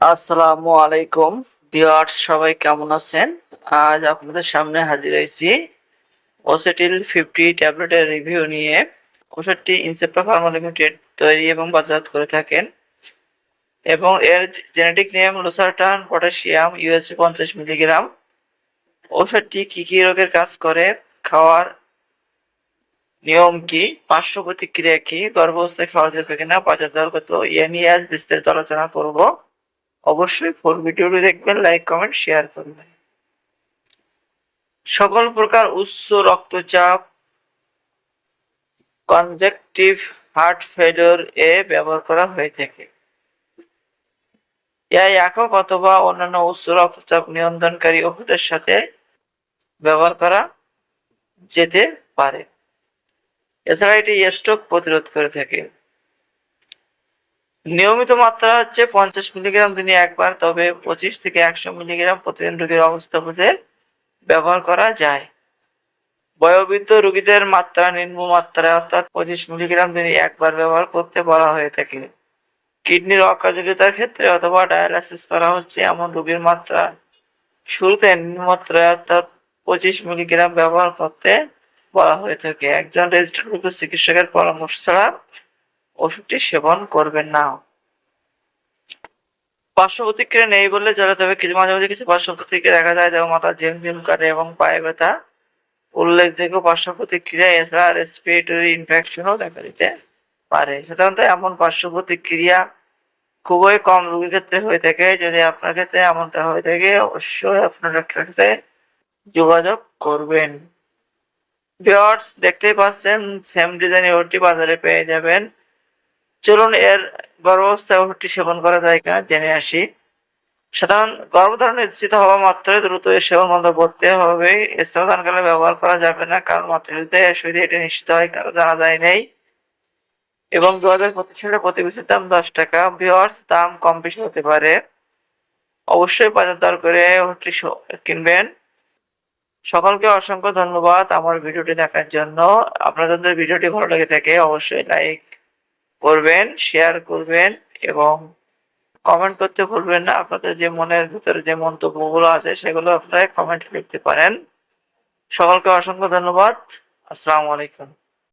আসসালামু আলাইকুম। ভিউয়ার্স, সবাই কেমন আছেন? আজ আপনাদের সামনে হাজির হয়েছি ওসেটিল ফিফটি ট্যাবলেটের রিভিউ নিয়ে। ওষুধটি ইনসেপ্টা ফার্মা লিমিটেড তৈরি এবং বাজারজাত করে থাকেন। এবং এর generic name losartan potassium USP পঞ্চাশ মিলিগ্রাম। ওষুধটি কী কী রোগের কাজ করে? খাওয়ার নিয়ম কি? পার্শ্ব প্রতিক্রিয়া কি? গর্ভাবস্থায় খাওয়া যাবে কিনা? বাজার দর কত এ নিয়ে আজ বিস্তারিত আলোচনা করব। অবশ্যই ফুল ভিডিওটি দেখবেন লাইক কমেন্ট শেয়ার করবেন। সকল প্রকার উচ্চ রক্তচাপ কনজেকটিভ হার্ট ফেলিওর এ ব্যবহার করা হয়ে থাকে। এই একক অথবা অন্যান্য উচ্চ রক্তচাপ নিয়ন্ত্রণকারী ওষুধের সাথে ব্যবহার করা যেতে পারে। এছাড়া এটি স্ট্রোক প্রতিরোধ করে থাকে। নিয়মিত মাত্রা হচ্ছে পঞ্চাশ মিলিগ্রাম দিনে একবার, তবে পঁচিশ থেকে একশো মিলিগ্রাম প্রতিদিন রোগীর অবস্থা বুঝে ব্যবহার করা যায়। বয়োবৃদ্ধ রোগীদের মাত্রা নিম্ন মাত্রায় অর্থাৎ পঁচিশ মিলিগ্রাম দিনে একবার ব্যবহার করতে বলা হয়ে থাকে। কিডনির অকার্যকতার ক্ষেত্রে অথবা ডায়ালাইসিস করা হচ্ছে এমন রোগীর মাত্রা। শুরুতে নিম্ন মাত্রায় অর্থাৎ পঁচিশ মিলিগ্রাম ব্যবহার করতে বলা হয়ে থাকে। একজন রেজিস্টার্ড চিকিৎসকের পরামর্শ ছাড়া ওষুধটি সেবন করবেন না। পার্শ্ব প্রতিক্রিয়া নেই বললে চলে তবে কিছু মাঝে মাঝে কিছু পার্শ্ব প্রতিক্রিয়া দেখা যায়, যেমন মাথা ঝিম ঝিম করে এবং পায়ে ব্যথা। উল্লেখযোগ্য পার্শ্ব প্রতিক্রিয়া এছাড়া রেসপিরেটরি ইনফেকশনও দেখা দিতে পারে। সাধারণত এমন পার্শ্ব প্রতিক্রিয়া খুবই কম রোগীর ক্ষেত্রে হয়ে থাকে। যদি আপনার ক্ষেত্রে এমনটা হয়ে থাকে, অবশ্যই আপনার ডাক্তারের সাথে যোগাযোগ করবেন। ভিওয়ার্স দেখতেই পাচ্ছেন সেম ডিজাইনের ওটি বাজারে পেয়ে যাবেন। চলুন এর গর্ভাবস্থায় ওষুধটি সেবন করা যায় কিনা জেনে আসি। সাধারণ গর্ভধারণ নিশ্চিত হওয়া মাত্রই দ্রুত এর সেবন বন্ধ করতে হবে। স্তনদানকালে ব্যবহার করা যাবে না, কারণ মাতৃত্বে সুবিধা এটি নিশ্চিত হয় কারও জানা যায় নেই। এবং দু হাজার পঁচিশ সালে প্রতি দাম দশ টাকা। ভিওয়ার্স, দাম কম বেশি হতে পারে। অবশ্যই বাজার দর করে ওষুধটি কিনবেন। সকলকে অসংখ্য ধন্যবাদ আমার ভিডিওটি দেখার জন্য। আপনাদের ভিডিওটি ভালো লেগে থাকে, অবশ্যই লাইক করবেন শেয়ার করবেন এবং কমেন্ট করতে ভুলবেন না। আপনাদের যে মনের ভিতরে যে মন্তব্যগুলো আছে, সেগুলো আপনারা কমেন্টে লিখতে পারেন। সকলকে অসংখ্য ধন্যবাদ। আসসালামু আলাইকুম।